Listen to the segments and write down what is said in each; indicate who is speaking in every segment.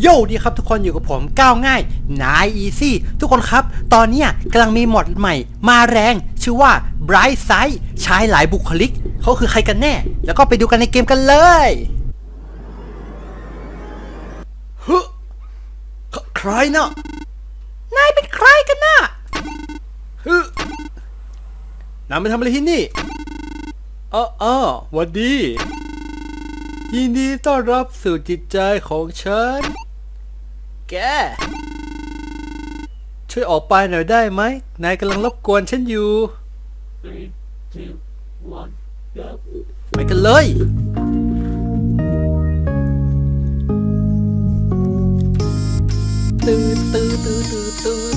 Speaker 1: โยดีครับทุกคนอยู่กับผมก้าวง่ายนายอีซี่ทุกคนครับ ตอนนี้กำลังมีหมดใหม่ มาแรง ชื่อว่า Bright Side ใช้หลายบุคลิก เขาคือใครกันแน่ แล้วก็ไปดูกันในเกมกันเลยฮึใคใครน่ะนายเป็นใครกันน่ะฮึนายมาทำอะไรที่นี่เออเออวัดดียินดีต้อนรับสู่จิตใจของฉัน แก ช่วยออกไปหน่อยได้ไหม นายกำลังรบกวนฉันอยู่ ไปกันเลย ตื่นตื่นตื่นตื่นตื่น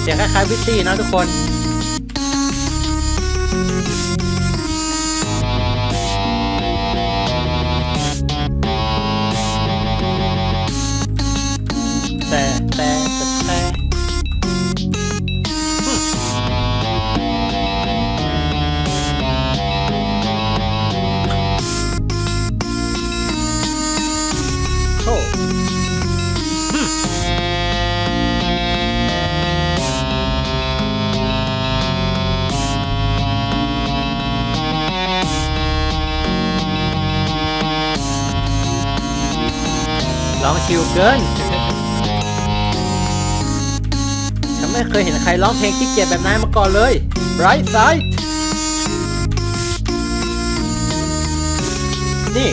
Speaker 1: เสียงคล้ายๆวิตตี้นะทุกคน ร้องชิวเกิน ฉันไม่เคยเห็นใครร้องเพลงขี้เกียจแบบนายมาก่อนเลย Bright Side นี่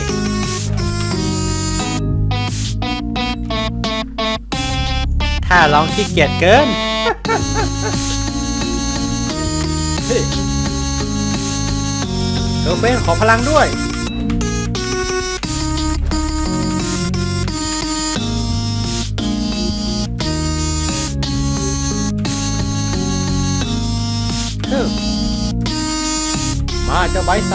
Speaker 1: ถ้าร้องขี้เกียจเกินเฮ้ยเออเป็นขอพลังด้วย ฮึมมาเจ้าใบไซ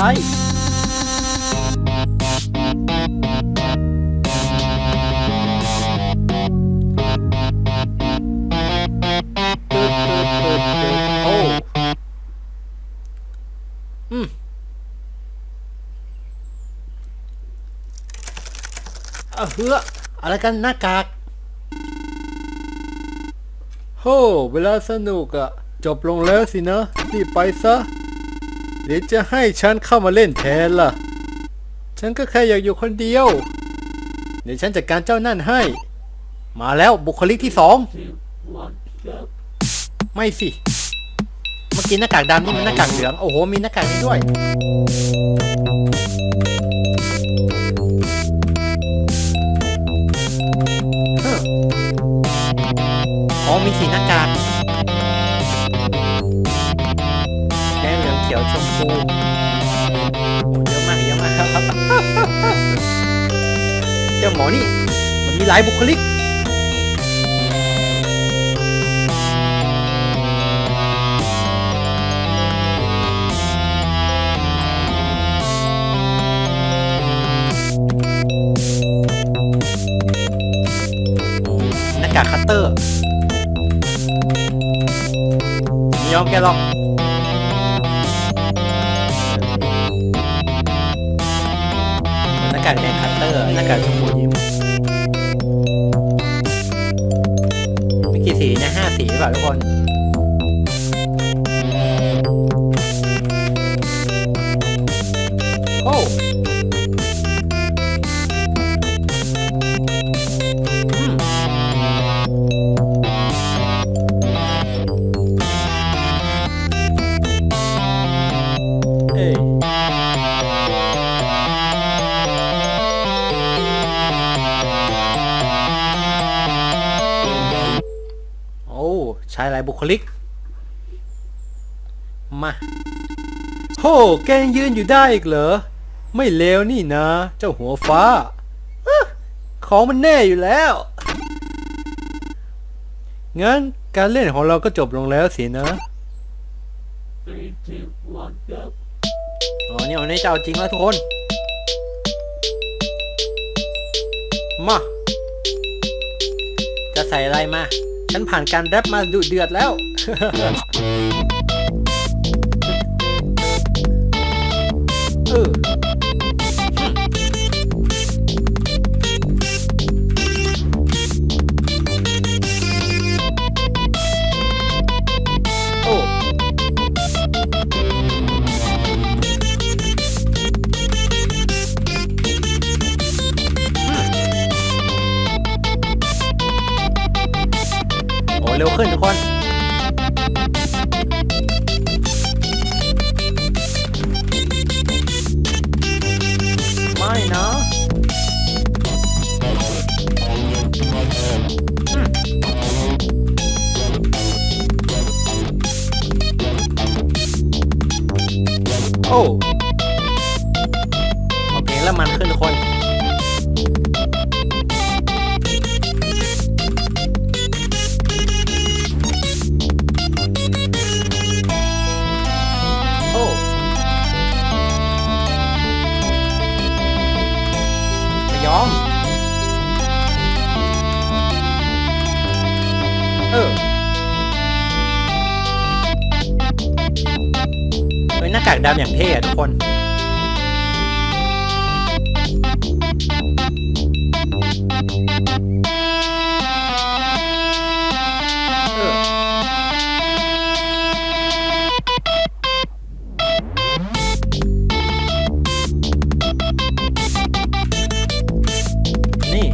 Speaker 1: โอ้อืมเอาเฮืออะไรกันหน้ากากโหเวลาสนุกอะ จบลงแล้วสินะรีบไปซะ เดี๋ยวจะให้ฉันเข้ามาเล่นแทนล่ะ ฉันก็แค่อยากอยู่คนเดียว เดี๋ยวฉันจัดการเจ้านั่นให้ มาแล้วบุคลิกที่สอง ไม่สิ เมื่อกี้หน้ากากดำนี่มันหน้ากากเหลือง โอ้โห มีหน้ากากนี้ด้วย มอนี่ มันมีหลายบุคลิก หน้ากากคัตเตอร์ไม่ยอมแกหรอกหน้ากากแดงคัตเตอร์หน้ากากชมพู สีเนี่ยห้าสีหรือเปล่าทุกคน มา โห แกยืนอยู่ได้อีกเหรอ ไม่เลวนี่นะ เจ้าหัวฟ้าอของมันแน่อยู่แล้ว งั้นการเล่นของเราก็จบลงแล้วสินะอ๋อเนี่ยวันนี้จะเอาจริงแล้วทุกคน มา จะใส่อะไรมา ฉันผ่านการแรปมาดุเดือดแล้ว เออเร็วขึ้นทุกคน เฮ้ยหน้ากากดำอย่างเท่อะทุกคนเออนี่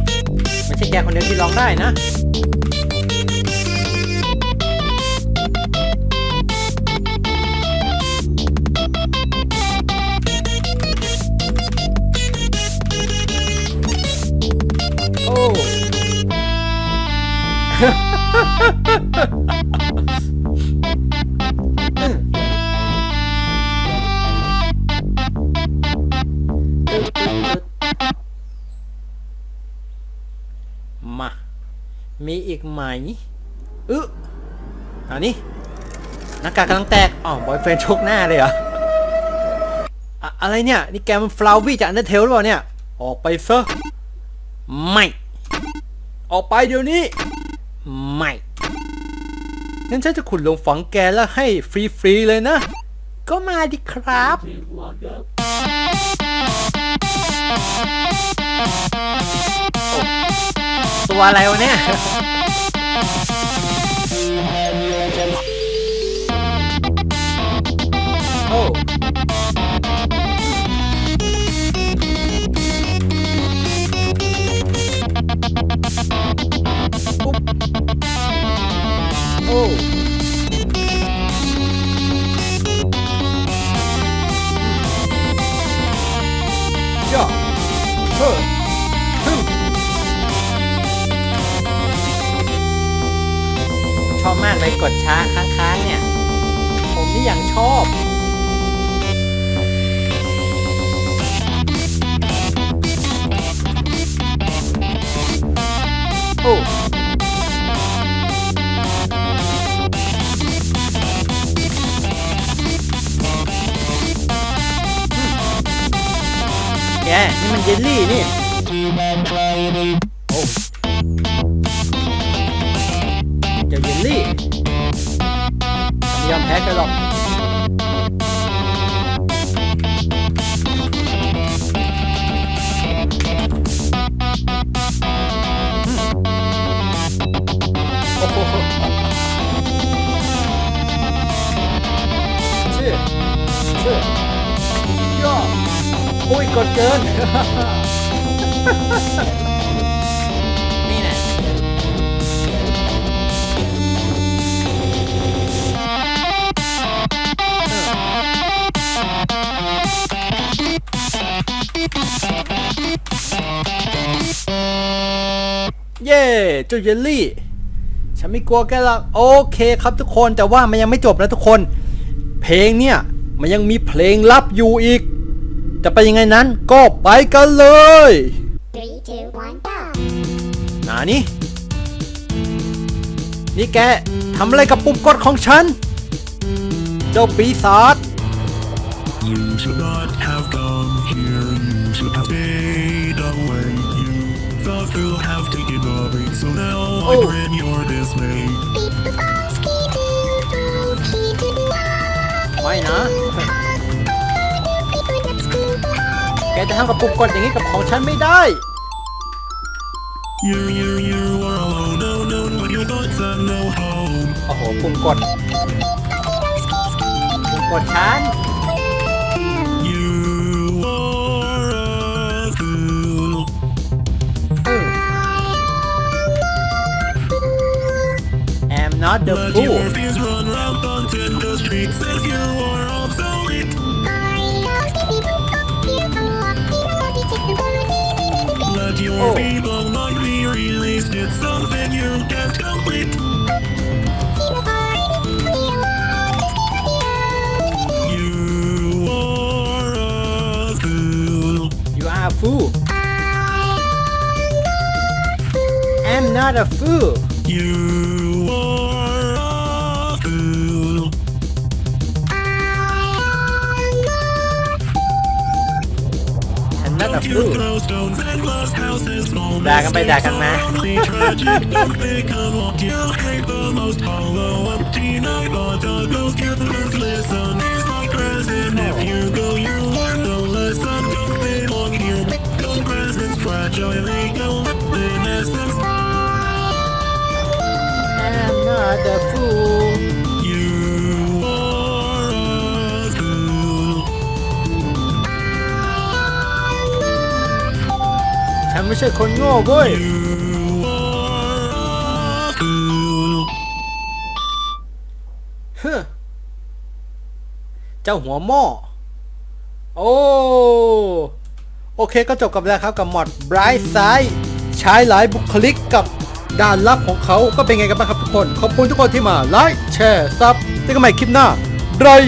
Speaker 1: ไม่ใช่แกคนเดียวที่ร้องได้นะ มา มีอีกไหมอึะอันนี้หน้ากากกำลังแตกอ๋อบอยเฟรนชกหน้าเลยเหรออะอะไรเนี่ย นี่แกมันฟลาววี่จากอันเดอร์เทลหรือเปล่าเนี่ย ออกไปซะไม่ ออกไปเดี๋ยวนี้ ไม่งั้นฉันจะขุดลงฝังแกแล้วให้ฟรีๆเลยนะ ก็มาดิครับ ตัวอะไรวะเนี่ย อย่างชอบโอ้แกนี่มันเยลลี่นี่โอ้เจ้าเยลลี่ไม่ยอมแพ้กันหรอก ย่ออุ้ยกดเกิน นี่แน่เย้เจ้าเยลลี่ ฉันไม่กลัวแกหรอกโอเคครับทุกคนแต่ว่ามันยังไม่จบนะทุกคน เพลงเนี่ยมันยังมีเพลงลับอยู่อีก จะไปยังไงนั้นก็ไปกันเลย
Speaker 2: Three, two, one, go!
Speaker 1: นานี่ นี่แกทำอะไรกับปุ่มกดของฉัน เจ้าปีศาจ
Speaker 3: You should not have come here. You should have stayed away. You thought you'll have taken a break, so now I
Speaker 1: Oh.
Speaker 3: dread your dismay.
Speaker 2: Beep, boop, boop,
Speaker 1: ไม่นะ
Speaker 2: Beep, boop, let's go, ah.
Speaker 1: แกจะทำกับปุ่มกดอย่างนี้กับของฉันไม่ได้
Speaker 3: You, you, you are alone, alone with your thoughts and no home.
Speaker 1: โอ้โหปุ่มกดปุ่มกดฉัน
Speaker 3: You are a fool.
Speaker 1: แอม not the
Speaker 3: Let
Speaker 1: fool
Speaker 3: your fears run rampant in the as you are obsolete. Let your
Speaker 1: Oh.
Speaker 3: mind be released. It's something you can't complete. You are a fool.
Speaker 1: you are a fool I'm not a fool
Speaker 3: You are
Speaker 1: I'm not a
Speaker 3: Don't you
Speaker 1: fool
Speaker 3: throw stones at glass houses, small
Speaker 1: ด่ากันไปด่ากันมา คนโง่เว้ย
Speaker 3: You are a fool.
Speaker 1: เฮ้อเจ้าหัวหม้อ โอ้ โอเคก็จบกับแล้วครับกับมอด Bright Side ใช้หลายบุคลิกกับด้านลับของเขาก็เป็นไงกันบ้างครับทุกคน ขอบคุณทุกคนที่มาไลค์แชร์ซับเจอกันใหม่คลิปหน้า Bright